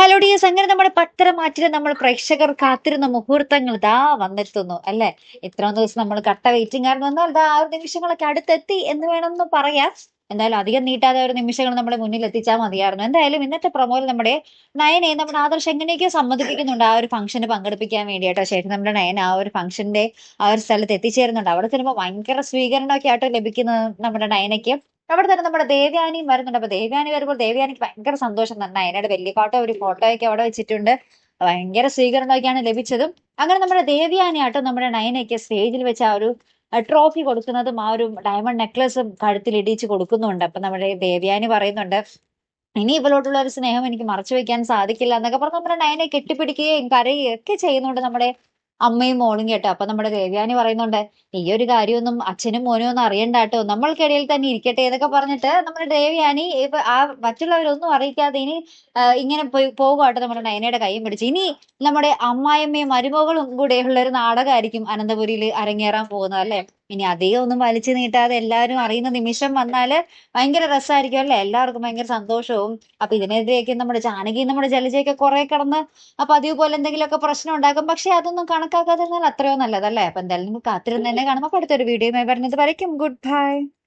Hello ഡിയസ് അങ്ങനെ നമ്മുടെ പത്തര മാറ്റിൽ നമ്മൾ പ്രേക്ഷകർ കാത്തിരുന്ന മുഹൂർത്തങ്ങൾ ദാ വന്നെത്തുന്നു അല്ലെ? ഇത്രയും ദിവസം നമ്മൾ കട്ട വെയിറ്റിംഗ് ആയിരുന്നു. എന്നാൽ ദാ ആ ഒരു നിമിഷങ്ങളൊക്കെ അടുത്തെത്തി എന്ന് വേണമെന്ന് പറയാം. എന്തായാലും അധികം നീട്ടാതെ ഒരു നിമിഷങ്ങൾ നമ്മുടെ മുന്നിൽ എത്തിച്ചാൽ മതിയായിരുന്നു. എന്തായാലും ഇന്നത്തെ പ്രമോയിൽ നമ്മുടെ നയനെ നമ്മുടെ ആദർശ് എങ്ങനെയൊക്കെയോ സമ്മതിപ്പിക്കുന്നുണ്ട്. ആ ഒരു ഫംഗ്ഷന് പങ്കെടുപ്പിക്കാൻ വേണ്ടിയിട്ടോ ശേഷം നമ്മുടെ നയൻ ആ ഒരു ഫംഗ്ഷന്റെ ആ ഒരു സ്ഥലത്ത് എത്തിച്ചേരുന്നുണ്ട്. അവിടെ ചെല്ലുമ്പോൾ ഭയങ്കര സ്വീകരണമൊക്കെ ആട്ടോ ലഭിക്കുന്നത് നമ്മുടെ നയനയ്ക്ക്. അവിടെ തന്നെ നമ്മുടെ ദേവ്യാനിയും വരുന്നുണ്ട്. അപ്പൊ ദേവ്യാനി വരുമ്പോൾ ദേവ്യാനിക്ക് ഭയങ്കര സന്തോഷം തന്നെ നയനയുടെ വെല്ലിക്കോട്ട ഒരു ഫോട്ടോയൊക്കെ അവിടെ വെച്ചിട്ടുണ്ട്. ഭയങ്കര സ്വീകരണമൊക്കെയാണ് ലഭിച്ചതും. അങ്ങനെ നമ്മുടെ ദേവ്യാനിയാട്ടോ നമ്മുടെ നയനയ്ക്ക് സ്റ്റേജിൽ വെച്ച് ആ ഒരു ട്രോഫി കൊടുക്കുന്നതും ആ ഒരു ഡയമണ്ട് നെക്ലസും കഴുത്തിൽ ഇടിച്ച് കൊടുക്കുന്നുണ്ട്. അപ്പൊ നമ്മുടെ ദേവ്യാനി പറയുന്നുണ്ട് ഇനി ഇവളോട്ടുള്ള ഒരു സ്നേഹം എനിക്ക് മറച്ചു വെക്കാൻ സാധിക്കില്ല എന്നൊക്കെ പറഞ്ഞ് നമ്മുടെ നയനെ കെട്ടിപ്പിടിക്കുകയും കരയുകയും ഒക്കെ ചെയ്യുന്നുണ്ട് നമ്മുടെ അമ്മയും മോളും കേട്ടോ. അപ്പൊ നമ്മുടെ ദേവ്യാനി പറയുന്നുണ്ട് ഈ ഒരു കാര്യമൊന്നും അച്ഛനും മോനും ഒന്നും അറിയണ്ട കേട്ടോ നമ്മൾക്കിടയിൽ തന്നെ ഇരിക്കട്ടെ എന്നൊക്കെ പറഞ്ഞിട്ട് നമ്മുടെ ദേവ്യാനി ഇപ്പൊ ആ മറ്റുള്ളവരൊന്നും അറിയിക്കാതെ ഇനി ഇങ്ങനെ പോയി പോകുവാട്ടോ നമ്മുടെ നയനയുടെ കൈയും പിടിച്ച്. ഇനി നമ്മുടെ അമ്മായിയമ്മയും മരുമകളും കൂടെയുള്ള ഒരു നാടകമായിരിക്കും അനന്തപുരിയിൽ അരങ്ങേറാൻ പോകുന്നത് അല്ലെ? ഇനി അധികം ഒന്നും വലിച്ചു നീട്ടാതെ എല്ലാവരും അറിയുന്ന നിമിഷം വന്നാൽ ഭയങ്കര രസമായിരിക്കും അല്ലെ? എല്ലാവർക്കും ഭയങ്കര സന്തോഷവും. അപ്പൊ ഇതിനെതിരെയൊക്കെ നമ്മുടെ ജാനകി നമ്മുടെ ജലജയൊക്കെ കുറെ കിടന്ന് അപ്പൊ പതിവ് പോലെ എന്തെങ്കിലുമൊക്കെ പ്രശ്നം ഉണ്ടാക്കും. പക്ഷെ അതൊന്നും കണക്കാക്കാതിരുന്നാൽ അത്രയോ നല്ലതല്ലേ? അപ്പൊ എന്തായാലും നിങ്ങൾ കാത്തിരുന്ന് തന്നെ കാണുമ്പോൾ അടുത്തൊരു വീഡിയോ വരുന്നത് വരയ്ക്കും. Good bye.